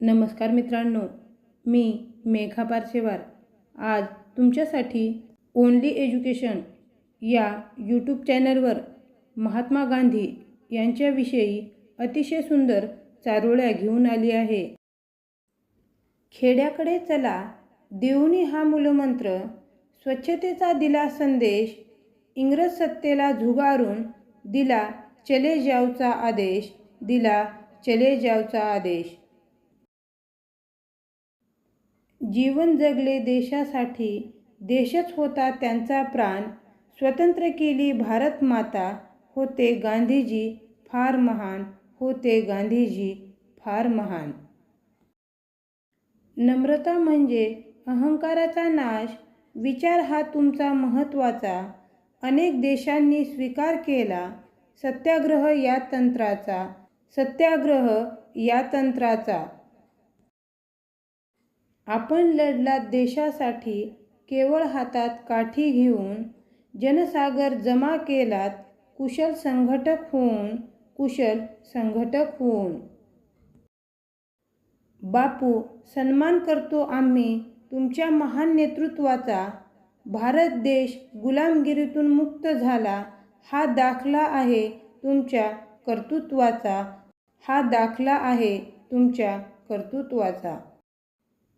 नमस्कार मित्रांनो मी मेघा पारसेवार आज तुमच्यासाठी ओनली एज्युकेशन या यूट्यूब चॅनलवर महात्मा गांधी यांच्याविषयी अतिशय सुंदर चारोळ्या घेऊन आली आहे. खेड्याकडे चला देऊनी हा मूलमंत्र स्वच्छतेचा दिला संदेश इंग्रज सत्तेला झुगारून दिला चले जावचा आदेश दिला चले जावचा आदेश. जीवन जगले देशासाठी देशच होता त्यांचा प्राण. स्वतंत्र केली भारत माता होते गांधीजी फार महान होते गांधीजी फार महान. नम्रता म्हणजे अहंकाराचा नाश. विचार हा तुमचा महत्त्वाचा. अनेक देशांनी स्वीकार केला. सत्याग्रह या तंत्राचा. सत्याग्रह या तंत्राचा. आपण लढलात देशासाठी केवळ हातात काठी घेऊन जनसागर जमा केलात कुशल संघटक होऊन कुशल संघटक होऊन. बापू सन्मान करतो आम्ही तुमच्या महान नेतृत्वाचा. भारत देश गुलामगिरीतून मुक्त झाला हा दाखला आहे तुमच्या कर्तृत्वाचा. हा दाखला आहे तुमच्या कर्तृत्वाचा.